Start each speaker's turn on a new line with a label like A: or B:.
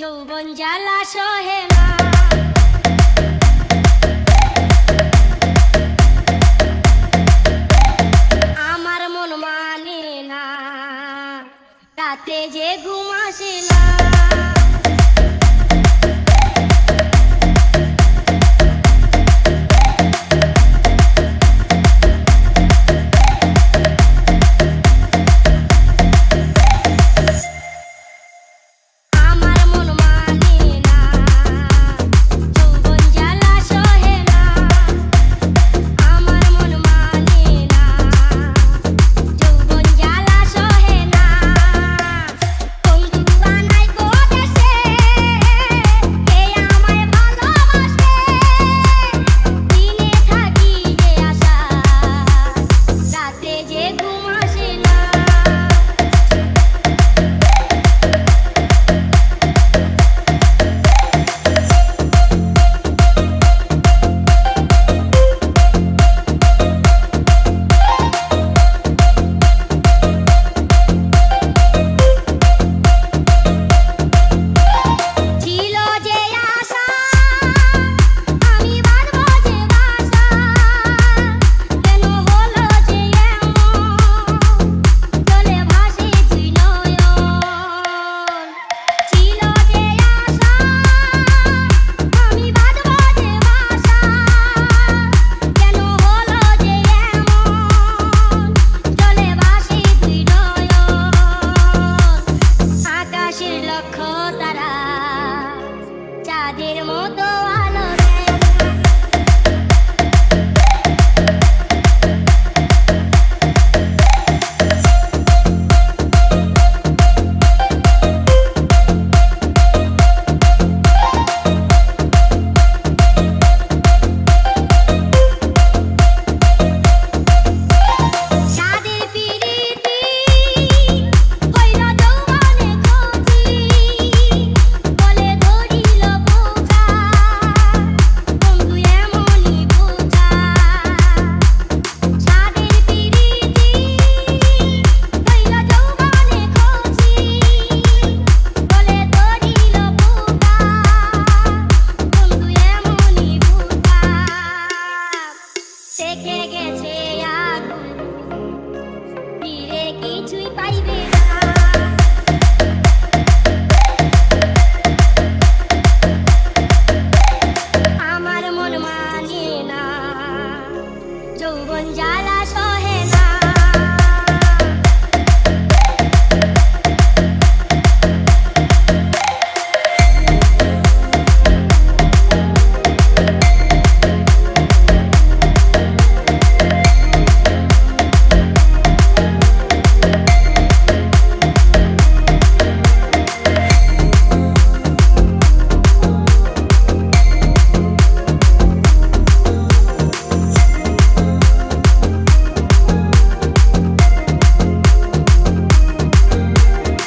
A: যৌবন জ্বালা সহে না আমার মন মানে না রাতে যে ঘুমাসে না। চাঁদের মতো